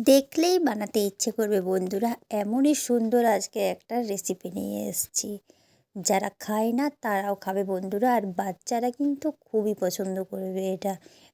দেখলেই বানাতে ইচ্ছে করবে। বন্ধুরা, এমনই সুন্দর আজকে একটা রেসিপি নিয়ে এসেছি। যারা খায় না, তারাও খাবে বন্ধুরা। আর বাচ্চারা কিন্তু খুবই পছন্দ করবে এটা।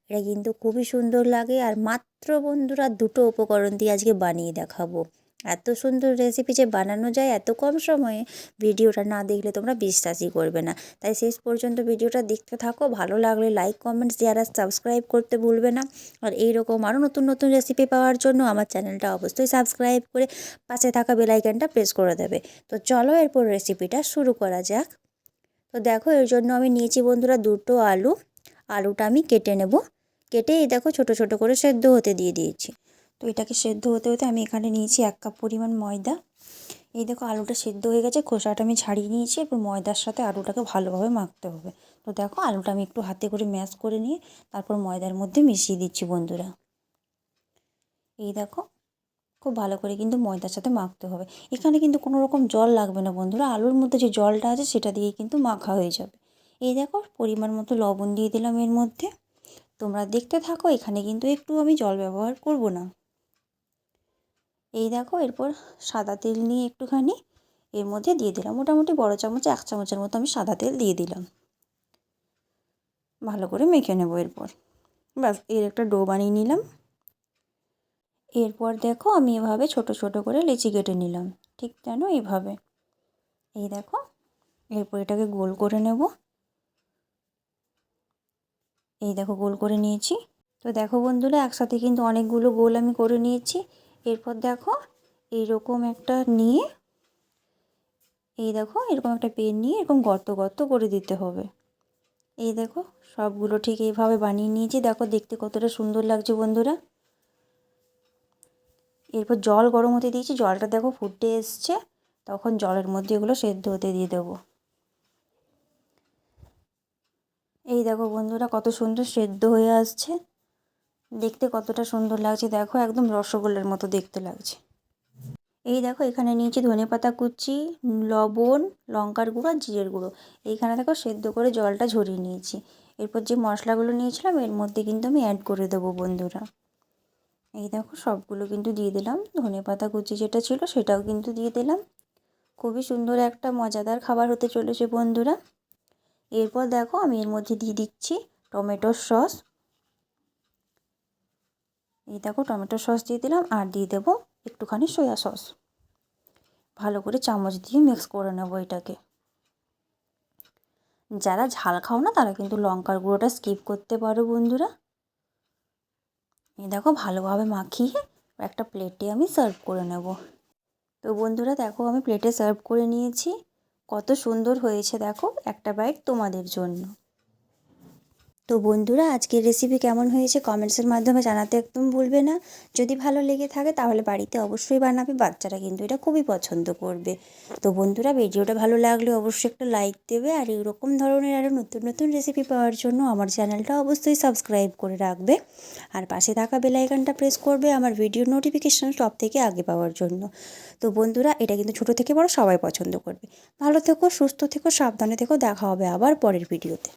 এটা কিন্তু খুবই সুন্দর লাগে। আর মাত্র বন্ধুরা দুটো উপকরণ দিয়ে আজকে বানিয়ে দেখাবো। এত সুন্দর রেসিপি যে বানানো যায় এত কম সময়ে ভিডিওটা না দেখলে তোমরা বিশ্বাসই করবে না। তাই শেষ পর্যন্ত ভিডিওটা দেখতে থাকো, ভালো লাগলে লাইক কমেন্ট শেয়ার আর সাবস্ক্রাইব করতে ভুলবে না। আর এইরকম আরও নতুন নতুন রেসিপি পাওয়ার জন্য আমার চ্যানেলটা অবশ্যই সাবস্ক্রাইব করে পাশে থাকা বেলাইকানটা প্রেস করে দেবে। তো চলো এরপর রেসিপিটা শুরু করা যাক। তো দেখো এর জন্য আমি নিয়েছি বন্ধুরা দুটো আলু। আলুটা আমি কেটে নেব। কেটে এই দেখো ছোট ছোট করে সেদ্ধ হতে দিয়ে দিয়েছি। তো এটাকে সেদ্ধ হতে হতে আমি এখানে নিয়েছি এক কাপ পরিমাণ ময়দা। এই দেখো আলুটা সেদ্ধ হয়ে গেছে, খোসাটা আমি ছাড়িয়ে নিয়েছি এবার ময়দার সাথে আলুটাকে ভালোভাবে মাখতে হবে। তো দেখো আলুটা আমি একটু হাতে করে ম্যাশ করে নিয়ে তারপর ময়দার মধ্যে মিশিয়ে দিচ্ছি বন্ধুরা। এই দেখো, খুব ভালো করে কিন্তু ময়দার সাথে মাখতে হবে। এখানে কিন্তু কোনো রকম জল লাগবে না বন্ধুরা, আলুর মধ্যে যে জলটা আছে সেটা দিয়েই কিন্তু মাখা হয়ে যাবে। এই দেখো, পরিমাণ মতো লবণ দিয়ে দিলাম এর মধ্যে। তোমরা দেখতে থাকো, এখানে কিন্তু একটু আমি জল ব্যবহার করব না। এই দেখো, এরপর সাদা তেল নিয়ে একটুখানি এর মধ্যে দিয়ে দিলাম। মোটামুটি বড় চামচে, এক চামচের মতো আমি সাদা তেল দিয়ে দিলাম। ভালো করে মেখে নেব এরপর। ব্যাস, এর একটা ডো বানিয়ে নিলাম। এরপর দেখো, আমি এভাবে ছোট ছোট করে লিচি কেটে নিলাম। ঠিক যেন এইভাবে এই দেখো, এরপর এটাকে গোল করে নেব। এই দেখো, গোল করে নিয়েছি। তো দেখো বন্ধুরা, একসাথে কিন্তু অনেকগুলো গোল আমি করে নিয়েছি। এরপর দেখো এইরকম একটা নিয়ে, এই দেখো এরকম একটা পেন নিয়ে এরকম গর্ত গর্ত করে দিতে হবে। এই দেখো সবগুলো ঠিক এইভাবে বানিয়ে নিয়েছি। দেখো দেখতে কতটা সুন্দর লাগছে বন্ধুরা। এরপর জল গরম হতে দিয়েছি। জলটা দেখো ফুটে এসছে। তখন জলের মধ্যে এগুলো সেদ্ধ হতে দিয়ে দেবো। এই দেখো বন্ধুরা কত সুন্দর সেদ্ধ হয়ে আসছে। দেখতে কতটা সুন্দর লাগছে, দেখো একদম রসগোল্লার মতো দেখতে লাগছে। এই দেখো, এখানে নিয়েছি ধনে পাতা কুচি, লবণ, লঙ্কার গুঁড়ো আর জিরের গুঁড়ো। এইখানে দেখো সেদ্ধ করে জলটা ঝরিয়ে নিয়েছি। এরপর যে মশলাগুলো নিয়েছিলাম, এর মধ্যে কিন্তু আমি অ্যাড করে দেবো বন্ধুরা। এই দেখো, সবগুলো কিন্তু দিয়ে দিলাম। ধনে পাতা কুচি যেটা ছিল, সেটাও কিন্তু দিয়ে দিলাম। খুবই সুন্দর একটা মজাদার খাবার হতে চলেছে বন্ধুরা। এরপর দেখো, আমি এর মধ্যে দিয়ে দিচ্ছি টমেটোর সস এই দেখো টমেটো সস দিয়ে দিলাম আর দিয়ে দেবো একটুখানি সয়া সস। ভালো করে চামচ দিয়ে মিক্স করে নেব এটাকে। যারা ঝাল খাও না, তারা কিন্তু লঙ্কার গুঁড়োটা স্কিপ করতে পারো বন্ধুরা। এই দেখো ভালোভাবে মাখিয়ে একটা প্লেটে আমি সার্ভ করে নেব। তো বন্ধুরা দেখো আমি প্লেটে সার্ভ করে নিয়েছি। কত সুন্দর হয়েছে দেখো একটা বাইট তোমাদের জন্য। তো বন্ধুরা, আজকের রেসিপি কেমন হয়েছে কমেন্টসের মাধ্যমে জানাতে একদম ভুলবে না। যদি ভালো লেগে থাকে তাহলে বাড়িতে অবশ্যই বানাবে, বাচ্চারা কিন্তু এটা খুবই পছন্দ করবে। তো বন্ধুরা, ভিডিওটা ভালো লাগলে অবশ্যই একটা লাইক দেবে আর এরকম ধরনের আরও নতুন নতুন রেসিপি পাওয়ার জন্য আমার চ্যানেলটা অবশ্যই সাবস্ক্রাইব করে রাখবে। আর পাশে থাকা বেলাইকানটা প্রেস করবে আমার ভিডিও নোটিফিকেশান সব থেকে আগে পাওয়ার জন্য। তো বন্ধুরা, এটা কিন্তু ছোটো থেকে বড় সবাই পছন্দ করবে। ভালো থেকো, সুস্থ থেকো, সাবধানে থেকো, দেখা হবে আবার পরের ভিডিওতে